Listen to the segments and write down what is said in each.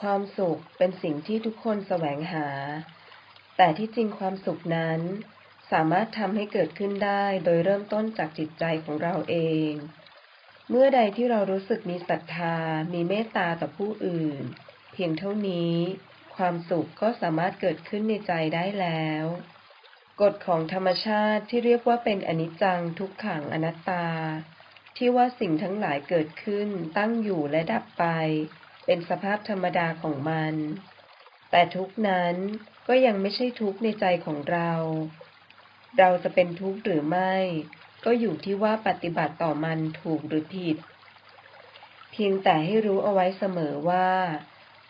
ความสุขเป็นสิ่งที่ทุกคนแสวงหา แต่ที่จริงความสุขนั้น สามารถทำให้เกิดขึ้นได้โดยเริ่มต้นจากจิตใจของเราเอง เมื่อใดที่เรารู้สึกมีศรัทธา มีเมตตาต่อผู้อื่น เพียงเท่านี้ ความสุขก็สามารถเกิดขึ้นในใจได้แล้ว กฎของธรรมชาติที่เรียกว่าเป็นอนิจจังทุกขังอนัตตา ที่ว่าสิ่งทั้งหลายเกิดขึ้นตั้งอยู่และดับไป เป็นสภาพธรรมดาของมัน แต่ทุกนั้นก็ยังไม่ใช่ทุกในใจของเรา เราจะเป็นทุกข์หรือไม่ ก็อยู่ที่ว่าปฏิบัติต่อมันถูกหรือผิด เพียงแต่ให้รู้เอาไว้เสมอว่า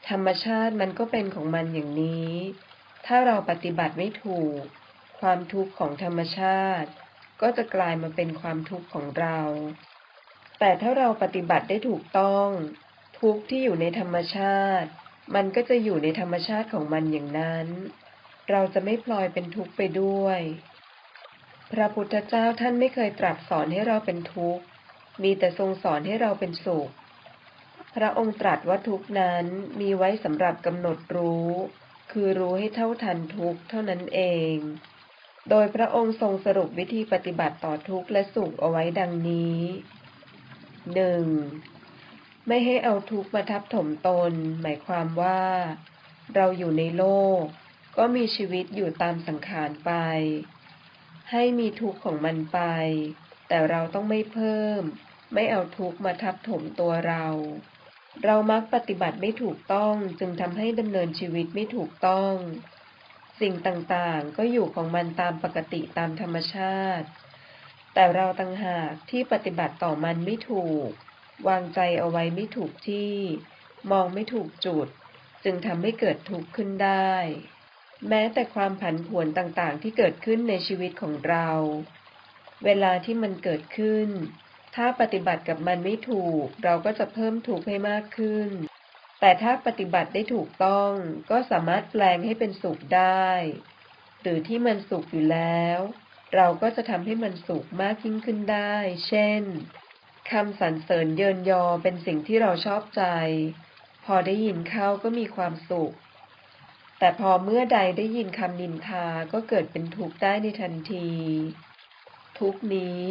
ธรรมชาติมันก็เป็นของมันอย่างนี้ ถ้าเราปฏิบัติไม่ถูก ความทุกข์ของธรรมชาติ ก็จะกลายมาเป็นความทุกข์ของเรา แต่ถ้าเราปฏิบัติได้ถูกต้อง ทุกข์ที่อยู่ในธรรมชาติ มันก็จะอยู่ในธรรมชาติของมันอย่างนั้น เราจะไม่พลอยเป็นทุกข์ไปด้วย พระพุทธเจ้าท่านไม่เคยตรัสสอนให้เราเป็นทุกข์ มีแต่ทรงสอนให้เราเป็นสุข พระองค์ตรัสว่าทุกนั้นมีไว้สำหรับกำหนดรู้ คือรู้ให้เท่าทันทุกข์เท่านั้นเอง โดยพระองค์ทรงสรุปวิธีปฏิบัติต่อทุกข์และสุขเอาไว้ดังนี้หนึ่ง ไม่ให้เอาทุกข์มาทับถมตน หมายความว่า เราอยู่ในโลก ก็มีชีวิตอยู่ตามสังขารไป ให้มีทุกข์ของมันไป แต่เราต้องไม่เพิ่ม ไม่เอาทุกข์มาทับถมตัวเรา เรามักปฏิบัติไม่ถูกต้องจึงทำให้ดำเนินชีวิตไม่ถูกต้อง สิ่งต่างๆ ก็อยู่ของมันตามปกติตามธรรมชาติ แต่เราต่างหากที่ปฏิบัติต่อมันไม่ถูก วางใจเอาไว้ไม่ถูกที่ มองไม่ถูกจุด จึงทำให้เกิดทุกข์ขึ้นได้ แม้แต่ความผันผวนต่างๆ ที่เกิดขึ้นในชีวิตของเรา เวลาที่มันเกิดขึ้น ถ้าปฏิบัติกับมันไม่ถูก เราก็จะเพิ่มทุกข์ให้มากขึ้น แต่ถ้าปฏิบัติได้ถูกต้อง ก็สามารถแปลงให้เป็นสุขได้ หรือที่มันสุขอยู่แล้ว เราก็จะทำให้มันสุขมากยิ่งขึ้นได้ เช่น คำสรรเสริญเยินยอเป็นสิ่งที่เราชอบใจ พอได้ยินเข้าก็มีความสุข แต่พอเมื่อใดได้ยินคำนินทาก็เกิดเป็นทุกข์ได้ในทันที ทุกนี้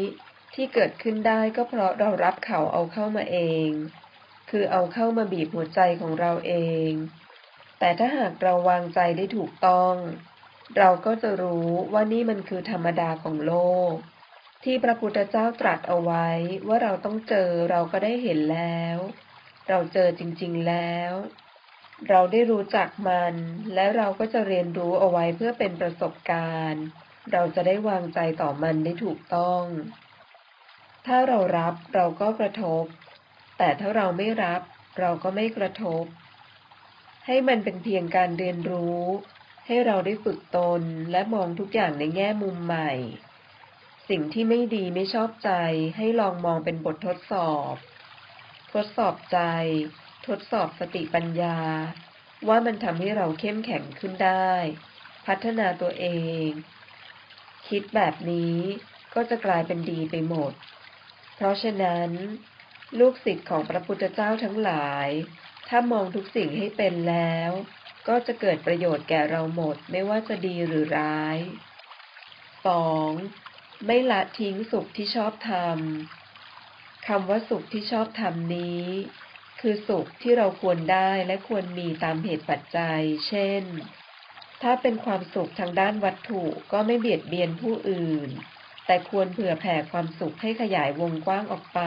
ที่เกิดขึ้นได้ก็เพราะเรารับเขาเอาเข้ามาเอง คือเอาเข้ามาบีบหัวใจของเราเอง แต่ถ้าหากเราวางใจได้ถูกต้อง เราก็จะรู้ว่านี่มันคือธรรมดาของโลก ที่พระพุทธเจ้าตรัสเอาไว้ว่าเราต้องเจอเราก็ได้เห็นแล้ว เราเจอจริง ๆแล้ว เราได้รู้จักมัน และเราก็จะเรียนรู้เอาไว้เพื่อเป็นประสบการณ์ เราจะได้วางใจต่อมันได้ถูกต้อง ถ้าเรารับเราก็กระทบ แต่ถ้าเราไม่รับเราก็ไม่กระทบ ให้มันเป็นเพียงการเรียนรู้ ให้เราได้ฝึกตนและมองทุกอย่างในแง่มุมใหม่ สิ่งที่ไม่ดีไม่ชอบใจให้ลองมองเป็นบททดสอบ ทดสอบใจ ทดสอบสติปัญญา ว่ามันทำให้เราเข้มแข็งขึ้นได้ พัฒนาตัวเอง คิดแบบนี้ก็จะกลายเป็นดีไปหมด เพราะฉะนั้น ลูกศิษย์ของพระพุทธเจ้าทั้งหลาย ถ้ามองทุกสิ่งให้เป็นแล้ว ก็จะเกิดประโยชน์แก่เราหมดไม่ว่าจะดีหรือร้าย 2. ไม่ละทิ้งสุขที่ชอบทำคำว่าสุขที่ชอบทำนี้ คือสุขที่เราควรได้และควรมีตามเหตุปัจจัย เช่น ถ้าเป็นความสุขทางด้านวัตถุก็ไม่เบียดเบียนผู้อื่น แต่ควรเผื่อแผ่ความสุขให้ขยายวงกว้างออกไป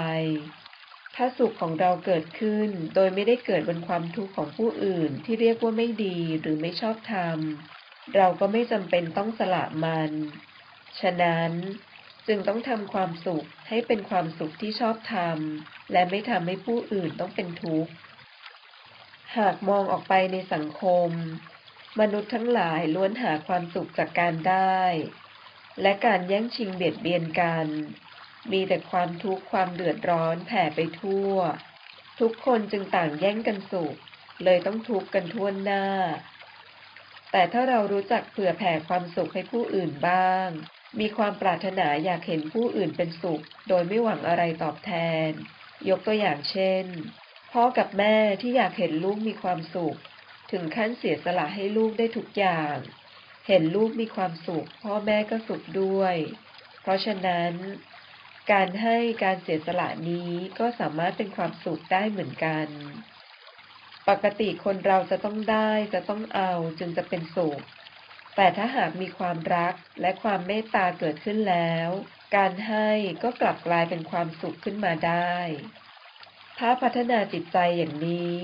ถ้าสุขของเราเกิดขึ้น โดยไม่ได้เกิดบนความทุกข์ของผู้อื่นที่เรียกว่าไม่ดีหรือไม่ชอบธรรมเราก็ไม่จำเป็นต้องสละมัน ฉะนั้นจึงต้องทำความสุขให้เป็นความสุขที่ชอบธรรมและไม่ทำให้ผู้อื่นต้องเป็นทุกข์ หากมองออกไปในสังคม มนุษย์ทั้งหลายล้วนหาความสุขจากการได้ และการแย่งชิงเบียดเบียนกัน มีแต่ความทุกข์ความเดือดร้อนแผ่ไปทั่ว ทุกคนจึงต่างแย่งกันสุข เลยต้องทุกข์กันทั่วหน้า แต่ถ้าเรารู้จักเผื่อแผ่ความสุขให้ผู้อื่นบ้าง มีความปรารถนาอยากเห็นผู้อื่นเป็นสุข โดยไม่หวังอะไรตอบแทน ยกตัวอย่างเช่น พ่อกับแม่ที่อยากเห็นลูกมีความสุข ถึงขั้นเสียสละให้ลูกได้ทุกอย่าง เห็นลูกมีความสุข พ่อแม่ก็สุขด้วย เพราะฉะนั้น การให้การเสียสละนี้ก็สามารถเป็นความสุขได้เหมือนกัน ปกติคนเราจะต้องได้จะต้องเอาจึงจะเป็นสุข แต่ถ้าหากมีความรักและความเมตตาเกิดขึ้นแล้ว การให้ก็กลับกลายเป็นความสุขขึ้นมาได้ ถ้าพัฒนาจิตใจอย่างนี้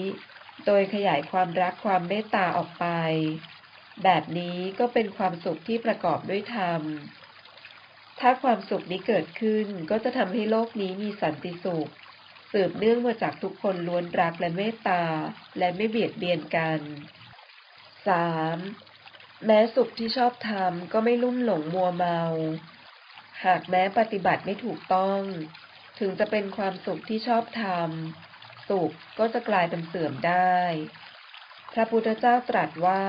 โดยขยายความรักความเมตตาออกไป แบบนี้ก็เป็นความสุขที่ประกอบด้วยธรรม ถ้าความสุขนี้เกิดขึ้นก็จะทำให้โลกนี้มีสันติสุข สืบเนื่องมาจากทุกคนล้วนรักและเมตตาและไม่เบียดเบียนกัน 3. แม้สุขที่ชอบทำก็ไม่ลุ่มหลงมัวเมา หากแม้ปฏิบัติไม่ถูกต้อง ถึงจะเป็นความสุขที่ชอบทำสุขก็จะกลายเป็นเสื่อมได้ พระพุทธเจ้าตรัสว่า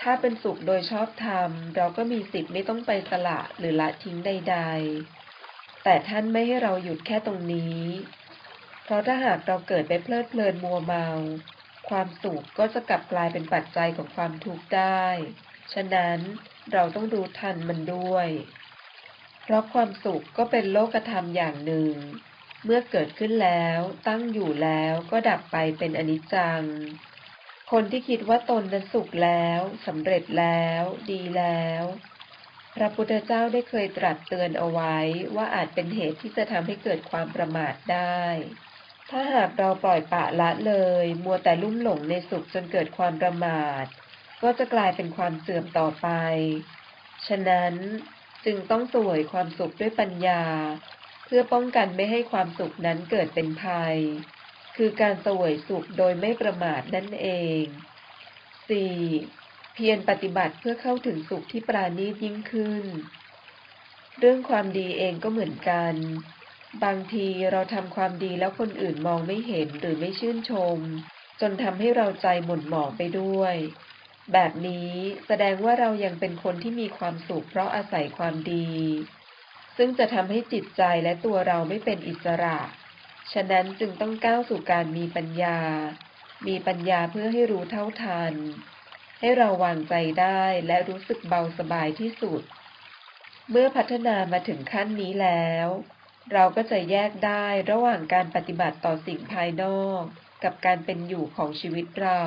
ถ้าเป็นสุขโดยชอบธรรม เราก็มีสิทธิ์ไม่ต้องไปสละหรือละทิ้งใด ๆ แต่ท่านไม่ให้เราหยุดแค่ตรงนี้ เพราะถ้าหากเราเกิดไปเพลิดเพลินมัวเมาความสุขก็จะกลับกลายเป็นปัจจัยของความทุกข์ได้ ฉะนั้นเราต้องรู้ทันมันด้วย เพราะความสุขก็เป็นโลกธรรมอย่างหนึ่ง เมื่อเกิดขึ้นแล้วตั้งอยู่แล้วก็ดับไปเป็นอนิจจัง คนที่คิดว่าตนนั้นสุขแล้วสำเร็จแล้ว ดีแล้วพระพุทธเจ้าได้เคยตรัสเตือนเอาไว้ว่าอาจเป็นเหตุที่จะทำให้เกิดความประมาทได้ ถ้าหากเราปล่อยปะละเลย มัวแต่ลุ่มหลงในสุขจนเกิดความประมาท ก็จะกลายเป็นความเสื่อมต่อไป ฉะนั้นจึงต้องสวยความสุขด้วยปัญญา เพื่อป้องกันไม่ให้ความสุขนั้นเกิดเป็นภัย คือการสวยสุขโดยไม่ประมาทนั่นเอง 4. เพียรปฏิบัติเพื่อเข้าถึงสุขที่ปราณีตยิ่งขึ้น เรื่องความดีเองก็เหมือนกัน บางทีเราทำความดีแล้วคนอื่นมองไม่เห็นหรือไม่ชื่นชม จนทำให้เราใจหม่นหมองไปด้วย แบบนี้แสดงว่าเรายังเป็นคนที่มีความสุขเพราะอาศัยความดี ซึ่งจะทำให้จิตใจและตัวเราไม่เป็นอิสระ ฉะนั้นจึงต้องก้าวสู่การมีปัญญา มีปัญญาเพื่อให้รู้เท่าทัน ให้เราวางใจได้และรู้สึกเบาสบายที่สุด เมื่อพัฒนามาถึงขั้นนี้แล้ว เราก็จะแยกได้ระหว่างการปฏิบัติต่อสิ่งภายนอก กับการเป็นอยู่ของชีวิตเรา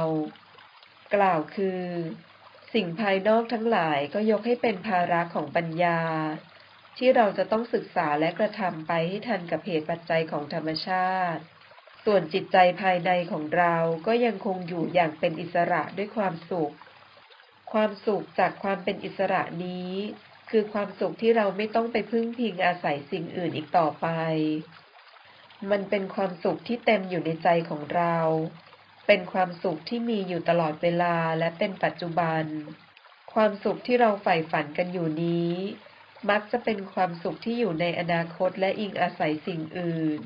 กล่าวคือ สิ่งภายนอกทั้งหลายก็ยกให้เป็นภาระของปัญญา ที่เราจะต้องศึกษาและกระทำไปให้ทันกับเหตุปัจจัยของธรรมชาติ ส่วนจิตใจภายในของเราก็ยังคงอยู่อย่างเป็นอิสระด้วยความสุข ความสุขจากความเป็นอิสระนี้ คือความสุขที่เราไม่ต้องไปพึ่งพิงอาศัยสิ่งอื่นอีกต่อไป มันเป็นความสุขที่เต็มอยู่ในใจของเรา เป็นความสุขที่มีอยู่ตลอดเวลาและเป็นปัจจุบัน ความสุขที่เราใฝ่ฝันกันอยู่นี้ มักจะเป็นความสุขที่อยู่ในอนาคตและอิงอาศัยสิ่งอื่น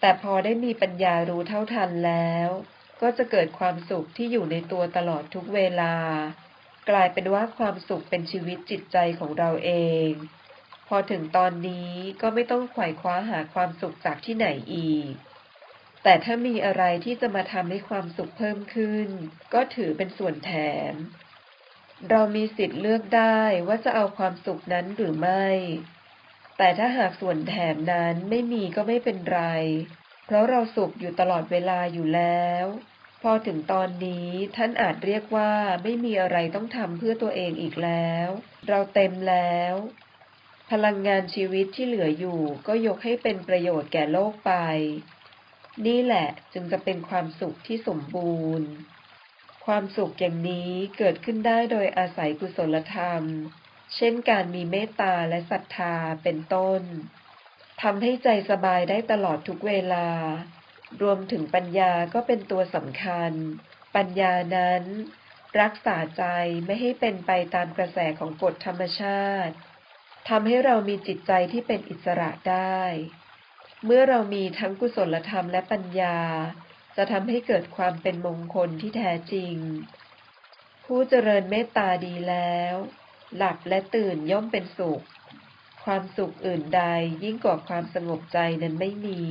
แต่พอได้มีปัญญารู้เท่าทันแล้ว ก็จะเกิดความสุขที่อยู่ในตัวตลอดทุกเวลา กลายเป็นว่าความสุขเป็นชีวิตจิตใจของเราเอง พอถึงตอนนี้ก็ไม่ต้องไขว่คว้าหาความสุขจากที่ไหนอีก แต่ถ้ามีอะไรที่จะมาทำให้ความสุขเพิ่มขึ้น ก็ถือเป็นส่วนแถม เรามีสิทธิ์เลือกได้ว่าจะเอาความสุขนั้นหรือไม่ แต่ถ้าหากส่วนแถมนั้นไม่มีก็ไม่เป็นไร เพราะเราสุขอยู่ตลอดเวลาอยู่แล้ว พอถึงตอนนี้ท่านอาจเรียกว่าไม่มีอะไรต้องทำเพื่อตัวเองอีกแล้ว เราเต็มแล้ว พลังงานชีวิตที่เหลืออยู่ก็ยกให้เป็นประโยชน์แก่โลกไป นี่แหละจึงจะเป็นความสุขที่สมบูรณ์ ความสุขอย่างนี้เกิดขึ้นได้โดยอาศัยกุศลธรรม เช่นการมีเมตตาและศรัทธาเป็นต้นทำให้ใจสบายได้ตลอดทุกเวลา รวมถึงปัญญาก็เป็นตัวสำคัญ ปัญญานั้น รักษาใจไม่ให้เป็นไปตามกระแสของกฎธรรมชาติทำให้เรามีจิตใจที่เป็นอิสระได้ เมื่อเรามีทั้งกุศลธรรมและปัญญา จะทำให้เกิดความเป็นมงคลที่แท้จริง ผู้เจริญเมตตาดีแล้ว หลับและตื่นย่อมเป็นสุข ความสุขอื่นใดยิ่งกว่าความสงบใจนั้นไม่มี